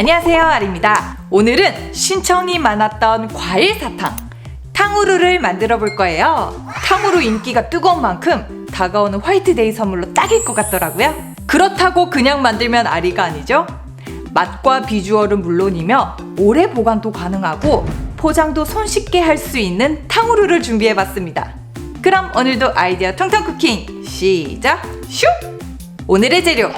안녕하세요 아리입니다. 오늘은 신청이 많았던 과일 사탕 탕후루를 만들어 볼 거예요. 탕후루 인기가 뜨거운 만큼 다가오는 화이트데이 선물로 딱일 것 같더라고요. 그렇다고 그냥 만들면 아리가 아니죠? 맛과 비주얼은 물론이며 오래 보관도 가능하고 포장도 손쉽게 할 수 있는 탕후루를 준비해 봤습니다. 그럼 오늘도 아이디어 통통 쿠킹 시작! 슉! 오늘의 재료!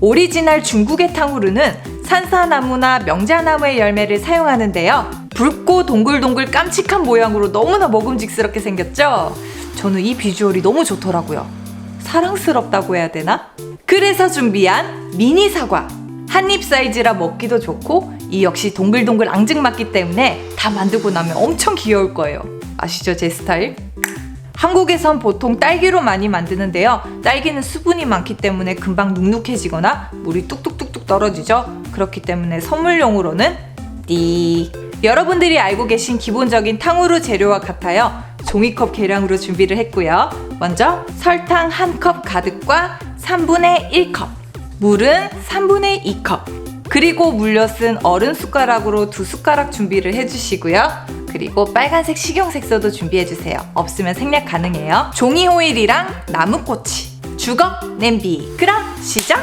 오리지널 중국의 탕후루는 산사나무나 명자나무의 열매를 사용하는데요. 붉고 동글동글 깜찍한 모양으로 너무나 먹음직스럽게 생겼죠? 저는 이 비주얼이 너무 좋더라고요. 사랑스럽다고 해야 되나? 그래서 준비한 미니 사과. 한 입 사이즈라 먹기도 좋고, 이 역시 동글동글 앙증맞기 때문에 다 만들고 나면 엄청 귀여울 거예요. 아시죠, 제 스타일? 한국에선 보통 딸기로 많이 만드는데요. 딸기는 수분이 많기 때문에 금방 눅눅해지거나 물이 뚝뚝뚝뚝 떨어지죠. 그렇기 때문에 선물용으로는 띠. 여러분들이 알고 계신 기본적인 탕후루 재료와 같아요. 종이컵 계량으로 준비를 했고요. 먼저 설탕 한 컵 가득과 3분의 1컵, 물은 3분의 2컵, 그리고 물엿 쓴 어른 숟가락으로 두 숟가락 준비를 해주시고요. 그리고 빨간색 식용색소도 준비해주세요. 없으면 생략 가능해요. 종이 호일이랑 나무꼬치, 주걱, 냄비. 그럼 시작!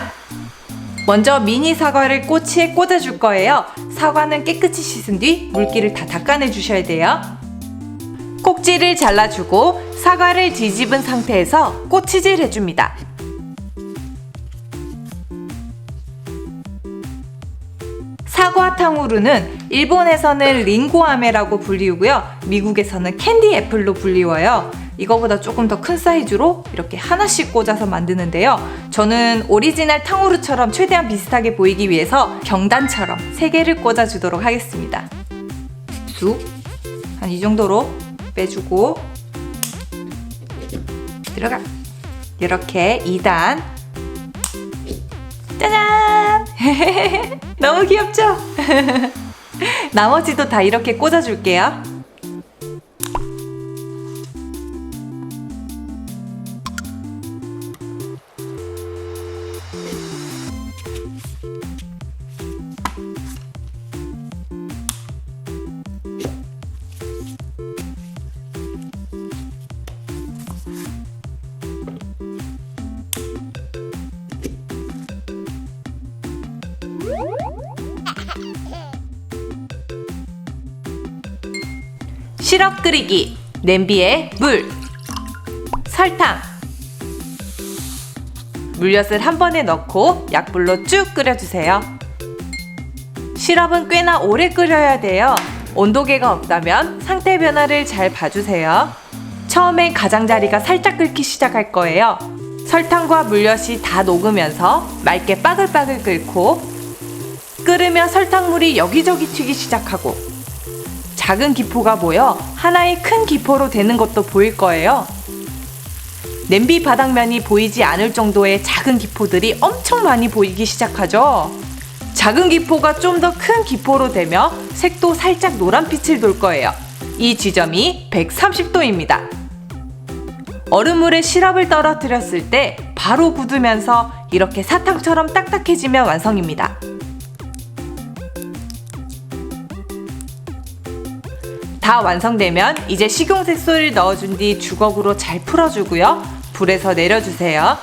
먼저 미니 사과를 꼬치에 꽂아줄 거예요. 사과는 깨끗이 씻은 뒤 물기를 다 닦아내 주셔야 돼요. 꼭지를 잘라주고 사과를 뒤집은 상태에서 꼬치질 해줍니다. 사과탕후루는 일본에서는 링고아메라고 불리우고요. 미국에서는 캔디 애플로 불리워요. 이거보다 조금 더 큰 사이즈로 이렇게 하나씩 꽂아서 만드는데요. 저는 오리지널 탕후루처럼 최대한 비슷하게 보이기 위해서 경단처럼 세 개를 꽂아주도록 하겠습니다. 쑥. 한 이 정도로 빼주고 들어가. 이렇게 2단. 짜잔! 너무 귀엽죠? 나머지도 다 이렇게 꽂아줄게요. 시럽 끓이기, 냄비에 물, 설탕, 물엿을 한 번에 넣고 약불로 쭉 끓여주세요. 시럽은 꽤나 오래 끓여야 돼요. 온도계가 없다면 상태 변화를 잘 봐주세요. 처음엔 가장자리가 살짝 끓기 시작할 거예요. 설탕과 물엿이 다 녹으면서 맑게 빠글빠글 끓고 끓으면 설탕물이 여기저기 튀기 시작하고 작은 기포가 모여 하나의 큰 기포로 되는 것도 보일 거예요. 냄비 바닥면이 보이지 않을 정도의 작은 기포들이 엄청 많이 보이기 시작하죠. 작은 기포가 좀 더 큰 기포로 되며 색도 살짝 노란빛을 돌 거예요. 이 지점이 130도입니다. 얼음물에 시럽을 떨어뜨렸을 때 바로 굳으면서 이렇게 사탕처럼 딱딱해지면 완성입니다. 다 완성되면 이제 식용 색소를 넣어준 뒤 주걱으로 잘 풀어주고요. 불에서 내려주세요.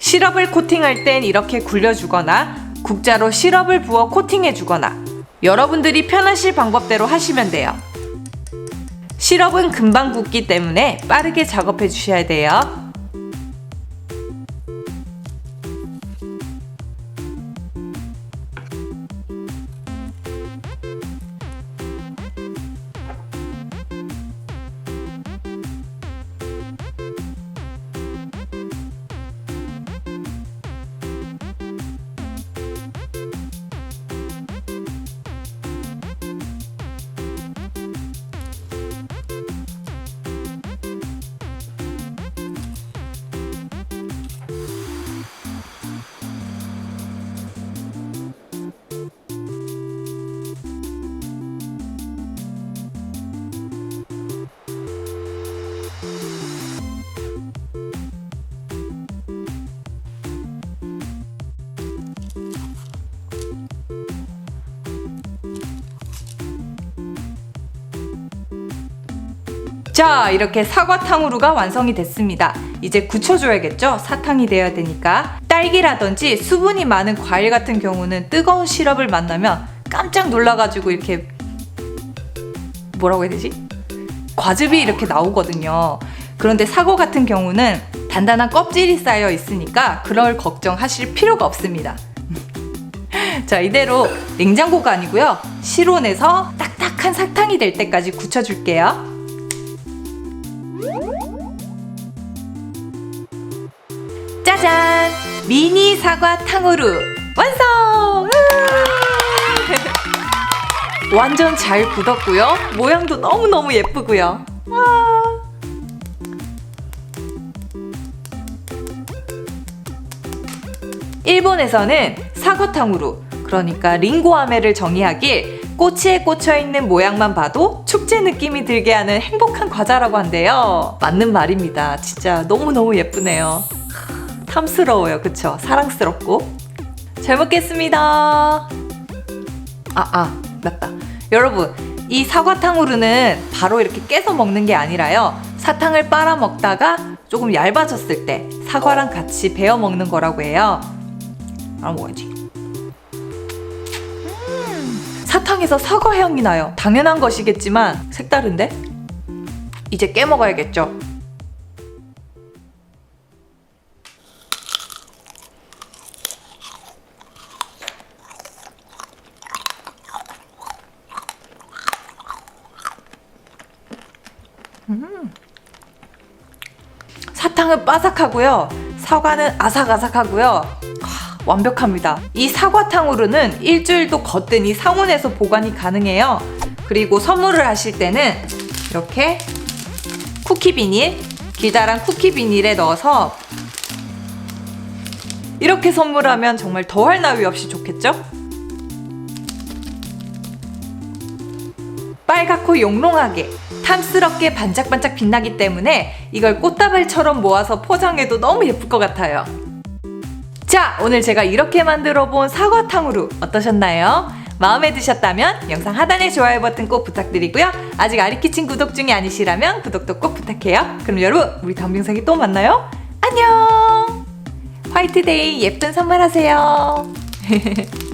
시럽을 코팅할 땐 이렇게 굴려주거나 국자로 시럽을 부어 코팅해주거나 여러분들이 편하실 방법대로 하시면 돼요. 시럽은 금방 굳기 때문에 빠르게 작업해 주셔야 돼요. 자, 이렇게 사과탕후루가 완성이 됐습니다. 이제 굳혀줘야겠죠? 사탕이 돼야 되니까. 딸기라든지 수분이 많은 과일 같은 경우는 뜨거운 시럽을 만나면 깜짝 놀라가지고 이렇게 뭐라고 해야 되지? 과즙이 이렇게 나오거든요. 그런데 사과 같은 경우는 단단한 껍질이 쌓여 있으니까 그럴 걱정하실 필요가 없습니다. 자, 이대로 냉장고가 아니고요. 실온에서 딱딱한 사탕이 될 때까지 굳혀줄게요. 짜잔! 미니 사과 탕후루 완성! 완전 잘 굳었고요. 모양도 너무너무 예쁘고요. 와. 일본에서는 사과탕후루, 그러니까 링고아메를 정의하길 꼬치에 꽂혀 있는 모양만 봐도 축제 느낌이 들게 하는 행복한 과자라고 한대요. 맞는 말입니다. 진짜 너무너무 예쁘네요. 탐스러워요. 그쵸? 사랑스럽고. 잘 먹겠습니다. 아, 아, 맞다. 여러분, 이 사과탕후루는 바로 이렇게 깨서 먹는 게 아니라요. 사탕을 빨아 먹다가 조금 얇아졌을 때 사과랑 같이 베어 먹는 거라고 해요. 아. 음, 사탕에서 사과 향이 나요. 당연한 것이겠지만 색다른데? 이제 깨 먹어야겠죠. 사탕은 바삭하고요. 사과는 아삭아삭하고요. 와, 완벽합니다. 이 사과탕후루는 일주일도 거뜬히 상온에서 보관이 가능해요. 그리고 선물을 하실 때는 이렇게 쿠키 비닐, 기다란 쿠키 비닐에 넣어서 이렇게 선물하면 정말 더할 나위 없이 좋겠죠? 빨갛고 용롱하게 탐스럽게 반짝반짝 빛나기 때문에 이걸 꽃다발처럼 모아서 포장해도 너무 예쁠 것 같아요. 자, 오늘 제가 이렇게 만들어 본 사과탕후루 어떠셨나요? 마음에 드셨다면 영상 하단에 좋아요 버튼 꼭 부탁드리고요. 아직 아리키친 구독 중이 아니시라면 구독도 꼭 부탁해요. 그럼 여러분, 우리 다음 영상에 또 만나요. 안녕! 화이트데이 예쁜 선물하세요.